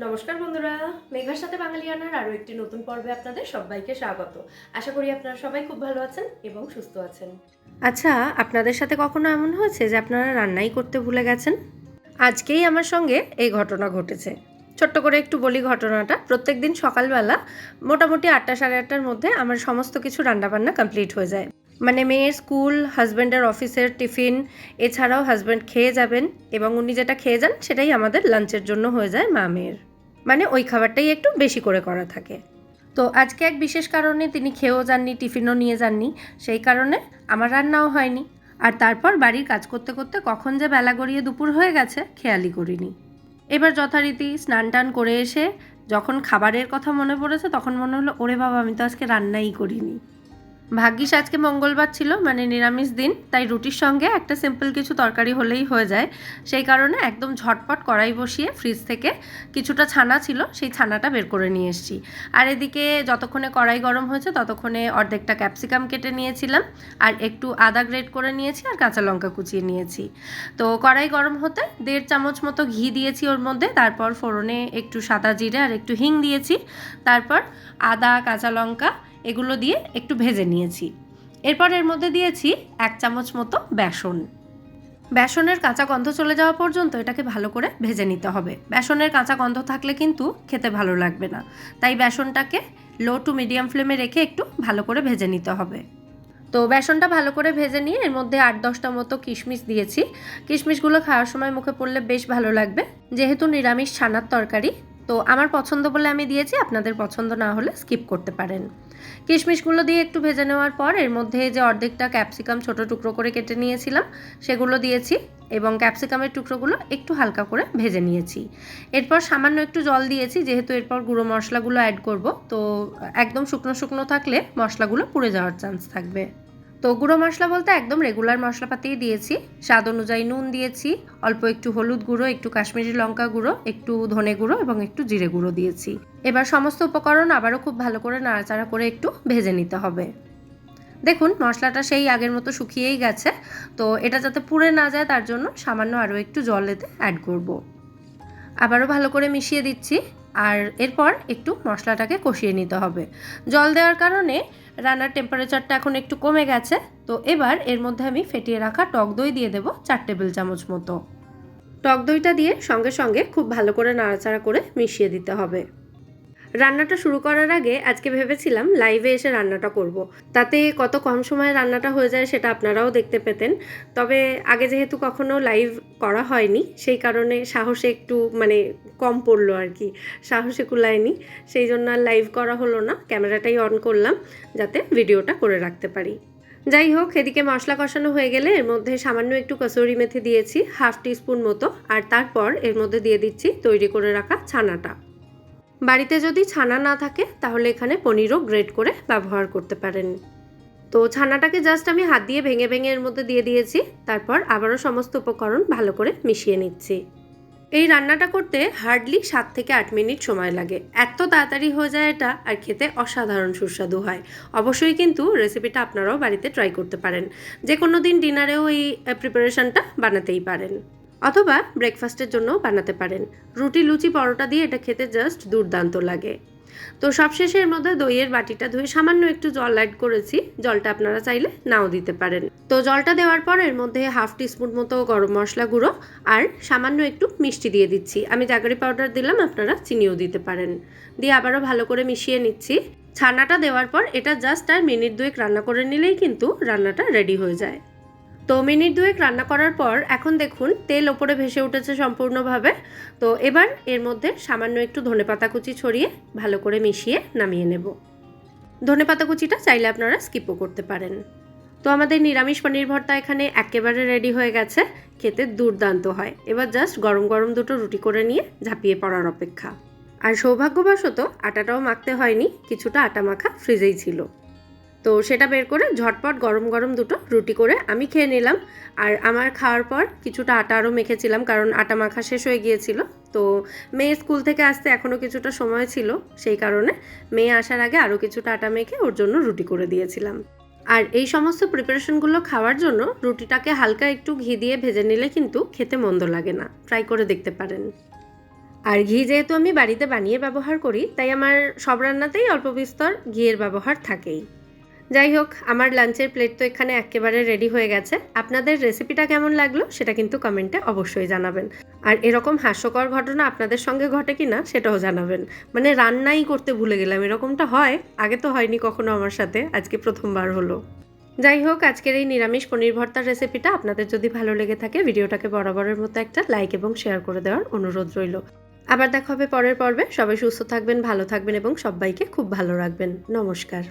নমস্কার বন্ধুরা মেঘার সাথে বাঙালিয়ানার আরও একটি নতুন পর্বে আপনাদের সবাইকে স্বাগত। আশা করি আপনারা সবাই খুব ভালো আছেন এবং সুস্থ আছেন। আচ্ছা আপনাদের সাথে কখনো এমন হয়েছে যে আপনারা রান্নাই করতে ভুলে গেছেন? আজকেই আমার সঙ্গে এই ঘটনা ঘটেছে। ছোট্ট করে একটু বলি ঘটনাটা। প্রত্যেক দিন সকালবেলা মোটামুটি আটটা সাড়ে আটটার মধ্যে আমার সমস্ত কিছু রান্নাবান্না কমপ্লিট হয়ে যায়। মানে মেয়ের স্কুল হাজব্যান্ডের অফিসের টিফিন এছাড়াও হাজব্যান্ড খেয়ে যাবেন এবং উনি যেটা খেয়ে যান সেটাই আমাদের লাঞ্চের জন্য হয়ে যায় মা মেয়ের। মানে ওই খাবারটাই একটু বেশি করে করা থাকে। তো আজকে এক বিশেষ কারণে তিনি খেয়েও যাননি, টিফিনও নিয়ে যাননি, সেই কারণে আমার রান্নাও হয়নি। আর তারপর বাড়ির কাজ করতে করতে কখন যে বেলা গড়িয়ে দুপুর হয়ে গেছে, খেয়ালই করিনি। এবার যথারীতি স্নান টান করে এসে যখন খাবারের কথা মনে পড়েছে, তখন মনে হলো, ওরে বাবা, আমি তো আজকে রান্নাই করিনি। ভাগ্যিস আজকে মঙ্গলবার ছিল মানে নিরামিষ দিন, তাই রুটির সঙ্গে একটা সিম্পল কিছু তরকারি হলেই হয়ে যায়। সেই কারণে একদম ঝটপট কড়াই বসিয়ে ফ্রিজ থেকে কিছুটা ছানা ছিল, সেই ছানাটা বের করে নিয়ে এসেছি। আর এদিকে যতক্ষণে কড়াই গরম হয়েছে, ততক্ষণে অর্ধেকটা ক্যাপসিকাম কেটে নিয়েছিলাম, আর একটু আদা গ্রেট করে নিয়েছি, আর কাঁচা লঙ্কা কুচিয়ে নিয়েছি। তো কড়াই গরম হতে দেড় চামচ মতো ঘি দিয়েছি ওর মধ্যে, তারপর ফোড়নে একটু সাদা জিরে আর একটু হিং দিয়েছি, তারপর আদা, কাঁচা লঙ্কা এগুলো দিয়ে একটু ভেজে নিয়েছি। এরপর এর মধ্যে দিয়েছি এক চামচ মতো বেসন। বেসনের কাঁচা গন্ধ চলে যাওয়া পর্যন্ত এটাকে ভালো করে ভেজে নিতে হবে। বেসনের কাঁচা গন্ধ থাকলে কিন্তু খেতে ভালো লাগবে না। তাই বেসনটাকে লো টু মিডিয়াম ফ্লেমে রেখে একটু ভালো করে ভেজে নিতে হবে। তো বেসনটা ভালো করে ভেজে নিয়ে এর মধ্যে আট দশটা মতো কিশমিশ দিয়েছি। কিশমিশগুলো খাওয়ার সময় মুখে পড়লে বেশ ভালো লাগবে। যেহেতু নিরামিষ ছানার তরকারি তো আমার পছন্দ বলে আমি দিয়েছি, আপনাদের পছন্দ না হলে স্কিপ করতে পারেন। কিশমিশগুলো দিয়ে একটু ভেজে নেওয়ার পর, এর মধ্যে যে অর্ধেকটা ক্যাপসিকাম ছোট টুকরো করে কেটে নিয়েছিলাম, সেগুলো দিয়েছি এবং ক্যাপসিকামের টুকরোগুলো একটু হালকা করে ভেজে নিয়েছি। এরপর সামান্য একটু জল দিয়েছি, যেহেতু এরপর গুঁড়ো মশলাগুলো অ্যাড করব, তো একদম শুকনো শুকনো থাকলে মশলাগুলো পুড়ে যাওয়ার চান্স থাকবে। তো গুঁড়ো মশলা বলতে একদম রেগুলার মশলাপাতিই দিয়েছি। স্বাদ অনুযায়ী নুন দিয়েছি, অল্প একটু হলুদ গুঁড়ো, একটু কাশ্মীরি লঙ্কা গুঁড়ো, একটু ধনে গুঁড়ো এবং একটু জিরে গুঁড়ো দিয়েছি। এবার সমস্ত উপকরণ আবারও খুব ভালো করে নাড়াচাড়া করে একটু ভেজে নিতে হবে। দেখুন, মশলাটা সেই আগের মতো শুকিয়েই গেছে, তো এটা যাতে পুড়ে না যায় তার জন্য সামান্য আরও একটু জল এতে অ্যাড করব। আবারও ভালো করে মিশিয়ে দিচ্ছি আর এরপর একটু মশলাটাকে কষিয়ে নিতে হবে। জল দেওয়ার কারণে রান্নার টেম্পারেচারটা এখন একটু কমে গেছে। তো এবার এর মধ্যে আমি ফেটিয়ে রাখা টক দই দিয়ে দেবো চার টেবিল চামচ মতো। টক দইটা দিয়ে সঙ্গে সঙ্গে খুব ভালো করে নাড়াচাড়া করে মিশিয়ে দিতে হবে। রান্নাটা শুরু করার আগে আজকে ভেবেছিলাম লাইভে এসে রান্নাটা করব। তাতে কত কম সময়ে রান্নাটা হয়ে যায় সেটা আপনারাও দেখতে পেতেন। তবে আগে যেহেতু কখনো লাইভ করা হয়নি, সেই কারণে সাহসে একটু মানে কম পড়ল আর কি, সাহসে কুলায়নি সেই জন্য আর লাইভ করা হলো না, ক্যামেরাটাই অন করলাম যাতে ভিডিওটা করে রাখতে পারি। যাই হোক, এদিকে মশলা কষানো হয়ে গেলে এর মধ্যে সামান্য একটু কসুরি মেথি দিয়েছি, হাফ টিস্পুন মতো, আর তারপর এর মধ্যে দিয়ে দিচ্ছি তৈরি করে রাখা ছানাটা। বাড়িতে যদি ছানা না থাকে, তাহলে এখানে পনিরও গ্রেট করে ব্যবহার করতে পারেন। তো ছানাটাকে জাস্ট আমি হাত দিয়ে ভেঙে ভেঙে এর মধ্যে দিয়ে দিয়েছি, তারপর আবারও সমস্ত উপকরণ ভালো করে মিশিয়ে নিচ্ছি। এই রান্নাটা করতে হার্ডলি সাত থেকে আট মিনিট সময় লাগে। এত তাড়াতাড়ি হয়ে যায় এটা, আর খেতে অসাধারণ সুস্বাদু হয়। অবশ্যই কিন্তু রেসিপিটা আপনারাও বাড়িতে ট্রাই করতে পারেন। যে কোনো দিন ডিনারেও এই প্রিপারেশনটা বানাতেই পারেন। অথবা ব্রেকফাস্টের জন্যও বানাতে পারেন। রুটি, লুচি, পরোটা দিয়ে এটা খেতে জাস্ট দুর্দান্ত লাগে। তো সবশেষে এর মধ্যে দইয়ের বাটিটা ধুয়ে সামান্য একটু জল অ্যাড করেছি। জলটা আপনারা চাইলে নাও দিতে পারেন। তো জলটা দেওয়ার পর এর মধ্যে হাফ টিস্পুন মতো গরম মশলা গুঁড়ো আর সামান্য একটু মিষ্টি দিয়ে দিচ্ছি। আমি জাগারি পাউডার দিলাম, আপনারা চিনিও দিতে পারেন। দিয়ে আবারও ভালো করে মিশিয়ে নিচ্ছি। ছানাটা দেওয়ার পর এটা জাস্ট আর মিনিট দুয়েক রান্না করে নিলেই কিন্তু রান্নাটা রেডি হয়ে যায়। তো মিনিট দুয়েক রান্না করার পর এখন দেখুন তেল ওপরে ভেসে উঠেছে সম্পূর্ণভাবে। তো এবার এর মধ্যে সামান্য একটু ধনেপাতা কুচি ছড়িয়ে ভালো করে মিশিয়ে নামিয়ে নেব। ধনেপাতা কুচিটা চাইলে আপনারা স্কিপও করতে পারেন। তো আমাদের নিরামিষ পনির ভর্তা এখানে একেবারে রেডি হয়ে গেছে, খেতে দুর্দান্ত হয়। এবার জাস্ট গরম গরম দুটো রুটি করে নিয়ে ঝাঁপিয়ে পড়ার অপেক্ষা। আর সৌভাগ্যবশত আটাটাও মাখতে হয়নি, কিছুটা আটা মাখা ফ্রিজেই ছিল। তো সেটা বের করে ঝটপট গরম গরম দুটো রুটি করে আমি খেয়ে নিলাম। আর আমার খাওয়ার পর কিছুটা আটা আরও মেখেছিলাম কারণ আটা মাখা শেষ হয়ে গিয়েছিল। তো মেয়ে স্কুল থেকে আসতে এখনও কিছুটা সময় ছিল, সেই কারণে মেয়ে আসার আগে আরও কিছুটা আটা মেখে ওর জন্য রুটি করে দিয়েছিলাম। আর এই সমস্ত প্রিপারেশনগুলো খাওয়ার জন্য রুটিটাকে হালকা একটু ঘি দিয়ে ভেজে নিলে কিন্তু খেতে মন্দ লাগে না। ট্রাই করে দেখতে পারেন। আর ঘি যেহেতু আমি বাড়িতে বানিয়ে ব্যবহার করি, তাই আমার সব রান্নাতেই অল্প বিস্তর ঘিয়ের ব্যবহার থাকেই। যাই হোক, আমার লাঞ্চের প্লেট তো এখানে একেবারে রেডি হয়ে গেছে। আপনাদের রেসিপিটা কেমন লাগল সেটা কিন্তু কমেন্টে অবশ্যই জানাবেন। আর এরকম হাস্যকর ঘটনা আপনাদের সঙ্গে ঘটে কি না সেটাও জানাবেন। মানে রান্নাই করতে ভুলে গেলাম, এরকমটা হয়? আগে তো হয়নি কখনো আমার সাথে, আজকে প্রথমবার হলো। যাই হোক, আজকের এই নিরামিষ পনির ভর্তার রেসিপিটা আপনাদের যদি ভালো লেগে থাকে, ভিডিওটাকে বরাবরের মতো একটা লাইক এবং শেয়ার করে দেওয়ার অনুরোধ রইল। আবার দেখা হবে পরের পর্বে। সবাই সুস্থ থাকবেন, ভালো থাকবেন এবং সবাইকে খুব ভালো রাখবেন। নমস্কার।